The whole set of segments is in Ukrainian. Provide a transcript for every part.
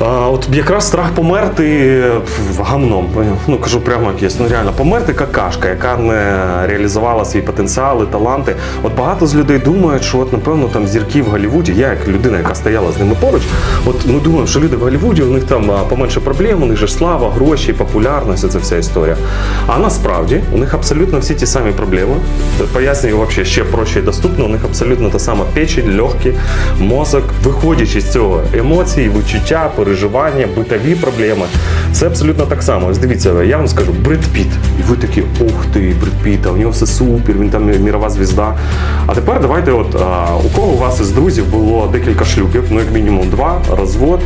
А, от якраз страх померти гамном. Ну кажу прямо як є. Ну реально, померти какашка, яка не реалізувала свій потенціал і таланти. От багато з людей думають, що от напевно там зірки в Голлівуді, я як людина, яка стояла з ними поруч, от ми думаємо, що люди в Голлівуді, у них там поменше проблем, у них же слава, гроші, популярність, це вся історія. А насправді у них абсолютно всі ті самі проблеми. Пояснюю вообще ще проще і доступно. У них абсолютно та сама печень, легкі, мозок, виходячи з цього емоції, відчуття, переживання, битові проблеми. Це абсолютно так само. Ось дивіться, я вам скажу, Бред Піт. І ви такі, ух ти, Бред Піт, а у нього все супер, він там мірова звізда. А тепер давайте, от а, у кого у вас із друзів було декілька шлюбів, ну як мінімум два, розвод,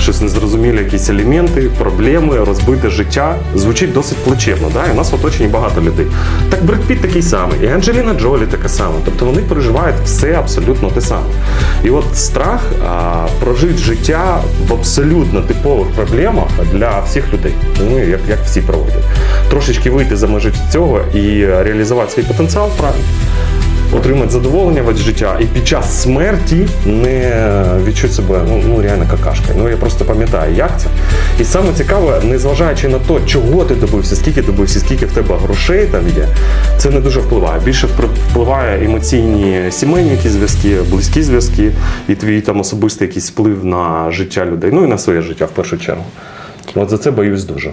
щось незрозумілі, якісь елементи, проблеми, розбите життя. Звучить досить плачевно. Да? І у нас в оточенні багато людей. Так Бред Піт такий самий, і Анджеліна Джолі така сама. Тобто вони переживають все абсолютно те саме. І от страх а, прожити життя в абсолютно типових проблемах для всіх людей. Ну, як, як всі проводять. Трошечки вийти за межі цього і реалізувати свій потенціал правильно. Отримати задоволення від життя і під час смерті не відчути себе ну, ну реально какашкою. Ну я просто пам'ятаю, як це. І саме цікаве, незважаючи на те, чого ти добився, скільки добився, скільки в тебе грошей там є, це не дуже впливає. Більше впливає емоційні сімейні якісь зв'язки, близькі зв'язки, і твій там особистий якийсь вплив на життя людей, ну і на своє життя в першу чергу. От за це боюсь дуже.